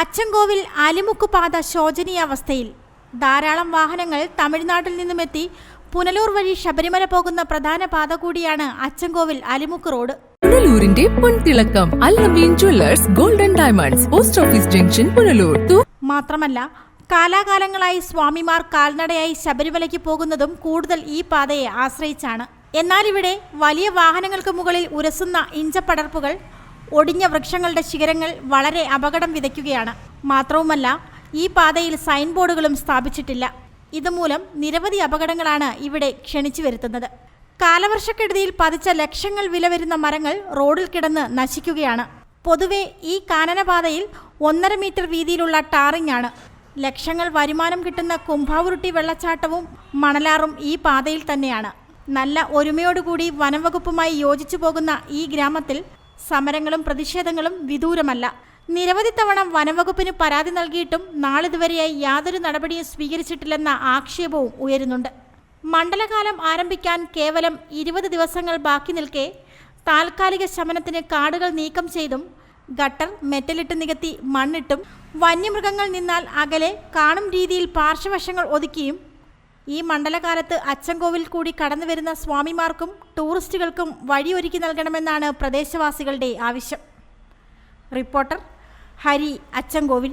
അച്ചൻകോവിൽ അലിമുക്ക് പാത ശോചനീയാവസ്ഥയിൽ ധാരാളം വാഹനങ്ങൾ തമിഴ്നാട്ടിൽ നിന്നുമെത്തി പുനലൂർ വഴി ശബരിമല പോകുന്ന പ്രധാന പാത കൂടിയാണ് അച്ചൻകോവിൽ അലിമുക്ക് റോഡ്. പുനലൂരിന്റെ പൊൻതിളക്കം jewellers golden diamonds post office junction Punalur. മാത്രമല്ല കാലാകാലങ്ങളായി സ്വാമിമാർ കാൽനടയായി ശബരിമലയ്ക്ക് പോകുന്നതും കൂടുതൽ ഈ പാതയെ ആശ്രയിച്ചാണ്. എന്നാൽ ഇവിടെ വലിയ വാഹനങ്ങൾക്ക് മുകളിൽ ഉരസുന്ന ഇഞ്ചപ്പടർപ്പുകൾ ഒടിഞ്ഞ വൃക്ഷങ്ങളുടെ ശിഖരങ്ങൾ വളരെ അപകടം വിതയ്ക്കുകയാണ്. മാത്രവുമല്ല ഈ പാതയിൽ സൈൻ ബോർഡുകളും സ്ഥാപിച്ചിട്ടില്ല. ഇതുമൂലം നിരവധി അപകടങ്ങളാണ് ഇവിടെ ക്ഷണിച്ചു വരുത്തുന്നത്. കാലവർഷക്കെടുതിയിൽ പതിച്ച ലക്ഷങ്ങൾ വില വരുന്ന മരങ്ങൾ റോഡിൽ കിടന്ന് നശിക്കുകയാണ്. പൊതുവെ ഈ കാനനപാതയിൽ ഒന്നര മീറ്റർ വീതിയിലുള്ള ടാറിംഗ് ആണ്. ലക്ഷങ്ങൾ വരുമാനം കിട്ടുന്ന കുംഭാവുരുട്ടി വെള്ളച്ചാട്ടവും മണലാറും ഈ പാതയിൽ തന്നെയാണ്. നല്ല ഒരുമയോടുകൂടി വനംവകുപ്പുമായി യോജിച്ചു പോകുന്ന ഈ ഗ്രാമത്തിൽ സമരങ്ങളും പ്രതിഷേധങ്ങളും വിദൂരമല്ല. നിരവധി തവണ വനംവകുപ്പിന് പരാതി നൽകിയിട്ടും നാളിതുവരെയായി യാതൊരു നടപടിയും സ്വീകരിച്ചിട്ടില്ലെന്ന ആക്ഷേപവും ഉയരുന്നുണ്ട്. മണ്ഡലകാലം ആരംഭിക്കാൻ കേവലം ഇരുപത് ദിവസങ്ങൾ ബാക്കി നിൽക്കെ താൽക്കാലിക ശമനത്തിന് കാടുകൾ നീക്കം ചെയ്തും ഗട്ടർ മെറ്റലിട്ട് നികത്തി മണ്ണിട്ടും വന്യമൃഗങ്ങൾ നിന്നാൽ അകലെ കാണും രീതിയിൽ പാർശ്വവശങ്ങൾ ഒതുക്കിയും ഈ മണ്ഡലകാലത്ത് അച്ചൻകോവിൽ കൂടി കടന്നു വരുന്ന സ്വാമിമാർക്കും ടൂറിസ്റ്റുകൾക്കും വഴിയൊരുക്കി നൽകണമെന്നാണ് പ്രദേശവാസികളുടെ ആവശ്യം. റിപ്പോർട്ടർ ഹരി അച്ചൻകോവിൽ.